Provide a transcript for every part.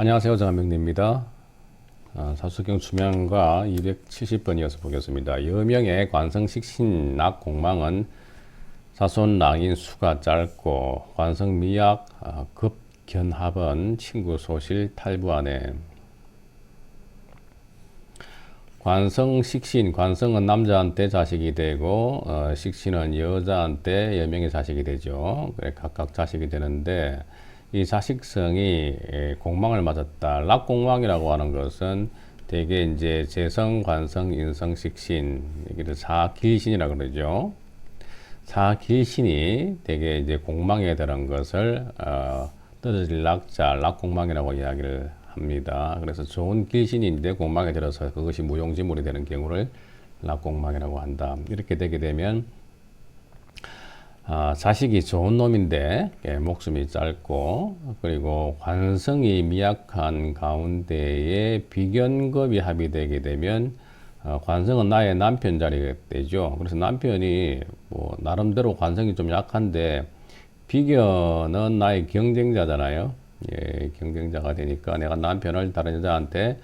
안녕하세요. 장한명리입니다. 아, 사수경 추명과 270번 이어서 보겠습니다. 여명의 관성식신 낙공망은 사손 낭인 수가 짧고 관성 미약 아, 급견합은 친구 소실 탈부하네. 관성 식신 관성은 남자한테 자식이 되고 어, 식신은 여자한테 여명의 자식이 되죠. 그래 각각 자식이 되는데 이 자식성이 에, 공망을 맞았다. 락공망이라고 하는 것은 대개 이제 재성, 관성, 인성, 식신 여기를 사길신이라 그러죠. 사길신이 대개 이제 공망에 들은 것을 어, 떨어질 낙자, 락공망이라고 이야기를 합니다. 그래서 좋은 길신인데 공망에 들어서 그것이 무용지물이 되는 경우를 낙공망이라고 한다. 이렇게 되게 되면 아, 자식이 좋은 놈인데 예, 목숨이 짧고 그리고 관성이 미약한 가운데에 비견급이 합의되게 되면 어, 관성은 나의 남편 자리가 되죠. 그래서 남편이 뭐 나름대로 관성이 좀 약한데 비견은 나의 경쟁자잖아요. 예, 경쟁자가 되니까 내가 남편을 다른 여자한테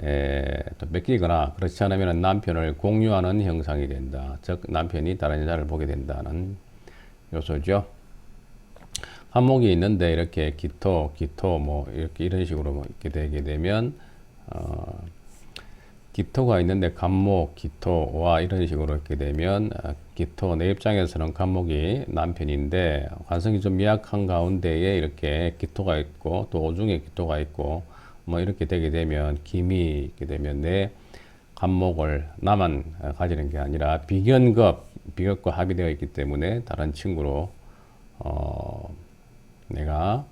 에, 또 뺏기거나 그렇지 않으면 남편을 공유하는 형상이 된다. 즉 남편이 다른 여자를 보게 된다는 요소죠. 한목이 있는데 이렇게 기토, 기토 뭐 이렇게 이런 식으로 뭐 이렇게 되게 되면 어, 기토가 있는데 간목, 기토와 이런 식으로 이렇게 되면 어, 기토 내 입장에서는 간목이 남편인데 관성이 좀 미약한 가운데에 이렇게 기토가 있고 또 오중에 기토가 있고 뭐 이렇게 되게 되면 김이 있게 되면 내 간목을 나만 가지는 게 아니라 비견급 비격과 합의되어 있기 때문에 다른 친구로 어, 내가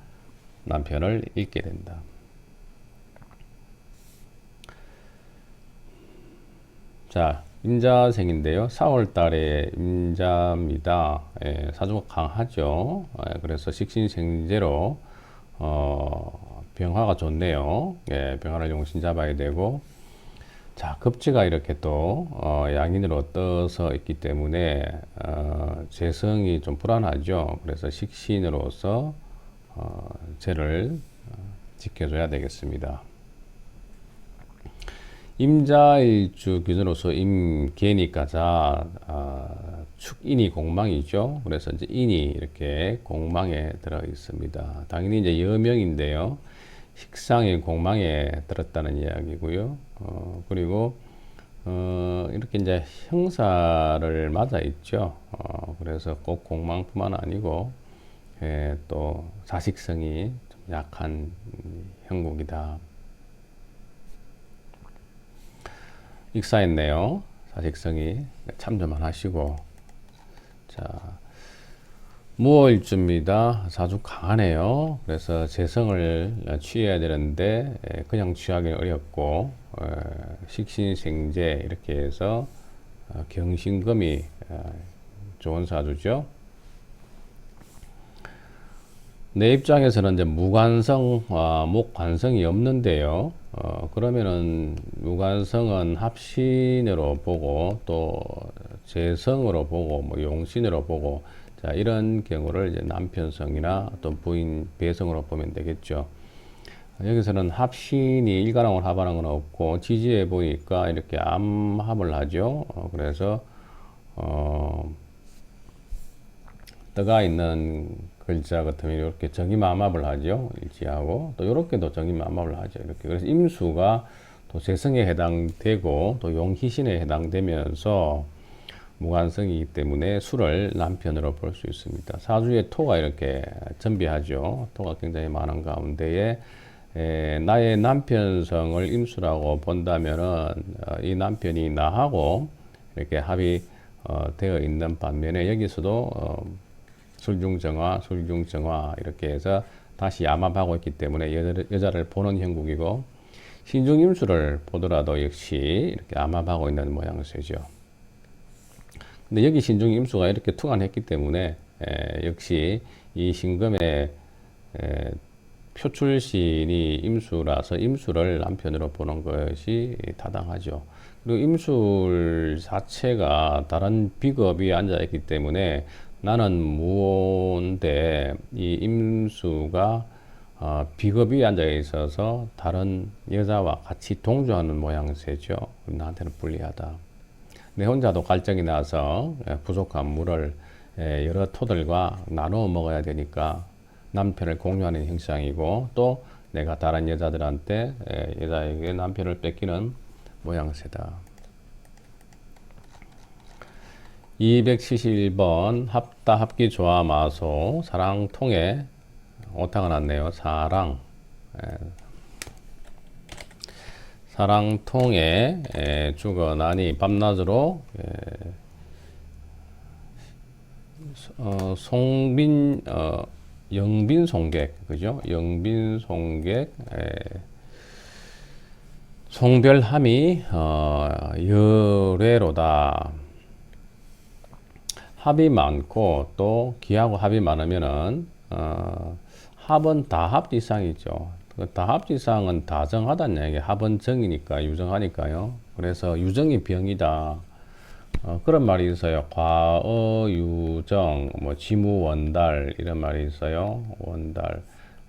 남편을 잃게 된다. 자, 임자생인데요. 4월 달에 임자입니다. 예, 사주가 강하죠. 예, 그래서 식신생제로 어, 병화가 좋네요. 예, 병화를 용신 잡아야 되고 자, 급지가 이렇게 또 어, 양인으로 떠서 있기 때문에 어, 재성이 좀 불안하죠. 그래서 식신으로서 어, 죄를 어, 지켜줘야 되겠습니다. 임자일주 기준으로서 임계니까 자 어, 축인이 공망이죠. 그래서 이제 인이 이렇게 공망에 들어 있습니다. 당연히 이제 여명인데요. 식상의 공망에 들었다는 이야기고요. 어, 그리고 어, 이렇게 이제 형사를 맞아 있죠. 어, 그래서 꼭 공망뿐만 아니고 예, 또 자식성이 좀 약한 형국이다. 익사했네요. 자식성이 참조만 하시고 자. 무월주입니다. 사주 강하네요. 그래서 재성을 취해야 되는데 그냥 취하기 어렵고 식신생제 이렇게 해서 어, 경신금이 어, 좋은 사주죠. 내 입장에서는 이제 무관성, 목관성이 없는데요. 어, 그러면은 무관성은 합신으로 보고 또 재성으로 보고 뭐 용신으로 보고 자, 이런 경우를 이제 남편성이나 어떤 부인 배성으로 보면 되겠죠. 여기서는 합신이 일가랑을 합하는 건 없고 지지해 보니까 이렇게 암합을 하죠. 어, 그래서 어, 떠가 있는 글자 같으면 이렇게 정임암합을 하죠. 일지하고 또 이렇게도 정임암합을 하죠. 이렇게 그래서 임수가 또 재성에 해당되고 또 용희신에 해당되면서 무관성이기 때문에 술을 남편으로 볼 수 있습니다. 사주에 토가 이렇게 전비하죠. 토가 굉장히 많은 가운데에 에, 나의 남편성을 임수라고 본다면은 어, 이 남편이 나하고 이렇게 합의 어, 되어 있는 반면에 여기서도 어, 술중정화, 술중정화 이렇게 해서 다시 암압하고 있기 때문에 여자를, 여자를 보는 형국이고 신중임수를 보더라도 역시 이렇게 암압하고 있는 모양새죠. 근데 여기 신중 임수가 이렇게 투간했기 때문에 에, 역시 이 신금의 에, 표출신이 임수라서 임수를 남편으로 보는 것이 타당하죠. 그리고 임술 자체가 다른 비겁이 앉아 있기 때문에 나는 무인데 이 임수가 어, 비겁이 앉아 있어서 다른 여자와 같이 동조하는 모양새죠. 나한테는 불리하다. 내 혼자도 갈증이 나서 예, 부족한 물을 예, 여러 토들과 나누어 먹어야 되니까 남편을 공유하는 형상이고 또 내가 다른 여자들한테 예, 여자에게 남편을 뺏기는 모양새다. 271번 합다 합기 조화 마소 사랑 통해 오타가 났네요. 사랑 예. 사랑 통해 예, 죽어나니 밤낮으로 예, 어, 송빈 어, 영빈 송객 그죠? 영빈 송객 예, 송별함이 어, 열애로다. 합이 많고 또 기하고 합이 많으면은 어, 합은 다 합 이상이죠. 그 다합 이상은 다정하다는 얘기. 합은 정이니까 유정하니까요. 그래서 유정이 병이다. 어, 그런 말이 있어요. 과어 유정, 뭐 지무 원달 이런 말이 있어요. 원달.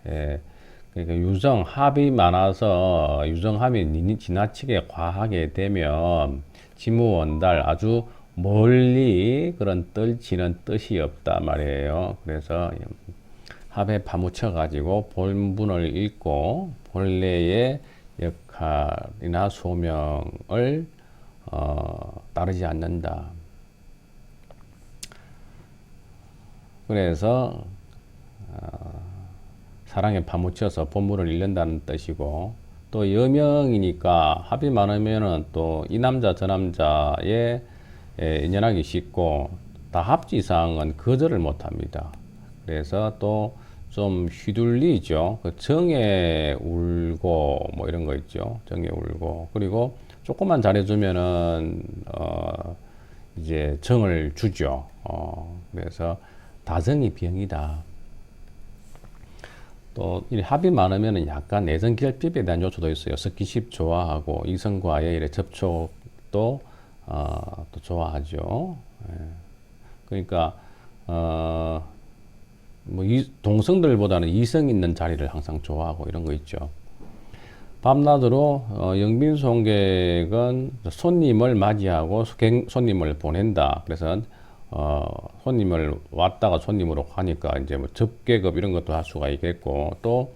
예. 그러니까 유정 합이 많아서 유정함이 지나치게 과하게 되면 지무 원달 아주 멀리 그런 떨치는 뜻이 없다 말이에요. 그래서 합에 파묻혀 가지고 본분을 읽고 본래의 역할이나 소명을 어, 따르지 않는다. 그래서 어, 사랑에 파묻혀서 본분을 잃는다는 뜻이고 또 여명이니까 합이 많으면은 또 이 남자 저 남자의 인연하기 쉽고 다 합지 이상은 거절을 못합니다. 그래서 또 좀 휘둘리죠. 그 정에 울고 뭐 이런 거 있죠. 정에 울고 그리고 조금만 잘해주면은 어 이제 정을 주죠. 어 그래서 다정이 병이다. 또 합이 많으면은 약간 내전 결핍에 대한 요소도 있어요. 스키십 좋아하고 이성과의 이래 접촉도 어, 또 좋아하죠. 예. 그러니까 어, 뭐 이, 동성들보다는 이성 있는 자리를 항상 좋아하고 이런 거 있죠. 밤낮으로 어, 영빈 송객은 손님을 맞이하고 손님을 보낸다. 그래서 어, 손님을 왔다가 손님으로 가니까 이제 뭐 접객업 이런 것도 할 수가 있겠고 또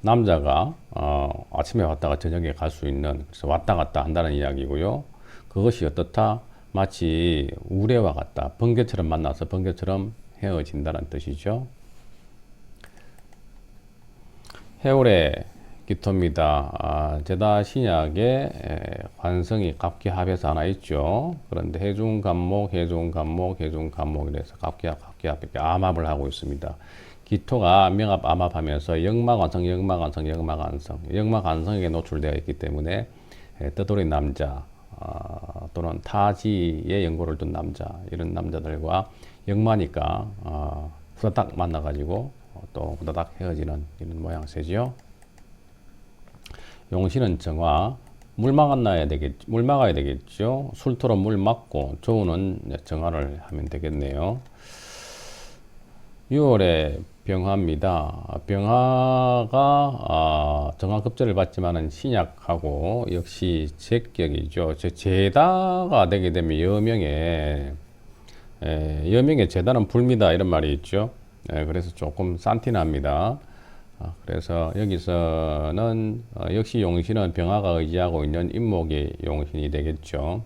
남자가 어, 아침에 왔다가 저녁에 갈 수 있는 그래서 왔다 갔다 한다는 이야기고요. 그것이 어떻다? 마치 우레와 같다. 번개처럼 만나서 번개처럼 헤어진다는 뜻이죠. 해올의 기토입니다. 아, 제다 신약에 관성이 갑기합에서 하나 있죠. 그런데 해중 간목, 해중 간목, 해중 간목 이래서 갑기 합, 갑기 합 이렇게 암합을 하고 있습니다. 기토가 명합, 암합하면서 역마관성, 역마관성, 역마관성, 역마관성에게 노출되어 있기 때문에 떠돌이 남자, 어, 또는 타지의 연고를 둔 남자 이런 남자들과 역마니까 어, 후다닥 만나가지고 어, 또 후다닥 헤어지는 이런 모양새지요. 용신은 정화 물 막아놔야 되겠 물 막아야 되겠죠. 술토로 물 막고 조우는 정화를 하면 되겠네요. 6월에 병화입니다. 병화가 아, 정화급제를 받지만은 신약하고 역시 제격이죠. 제다가 되게 되면 여명의 에, 여명의 제다는 불미다 이런 말이 있죠. 에, 그래서 조금 산티납니다. 아, 그래서 여기서는 어, 역시 용신은 병화가 의지하고 있는 인목의 용신이 되겠죠.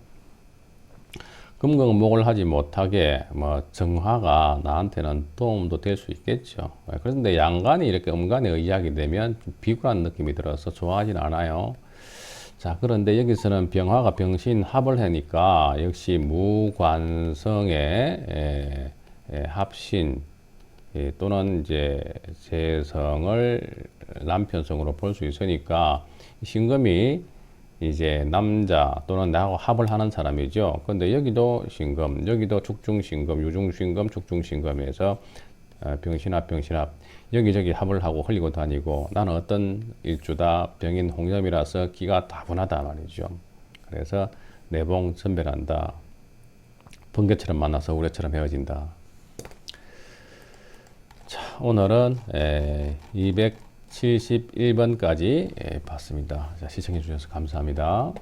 금강목을 하지 못하게 뭐 정화가 나한테는 도움도 될 수 있겠죠. 그런데 양간이 이렇게 음간에 의지하게 되면 비굴한 느낌이 들어서 좋아하진 않아요. 자, 그런데 여기서는 병화가 병신 합을 하니까 역시 무관성의 에, 에, 합신 에, 또는 이제 재성을 남편성으로 볼 수 있으니까 신금이 이제 남자 또는 나하고 합을 하는 사람이죠. 근데 여기도 신금, 여기도 축중신금, 유중신금, 축중신금에서 어, 병신합, 병신합 여기저기 합을 하고 흘리고 다니고 나는 어떤 일주다 병인 홍염이라서 기가 다분하다 말이죠. 그래서 내봉 선별한다. 번개처럼 만나서 우레처럼 헤어진다. 자, 오늘은 271번까지 봤습니다. 자, 시청해 주셔서 감사합니다.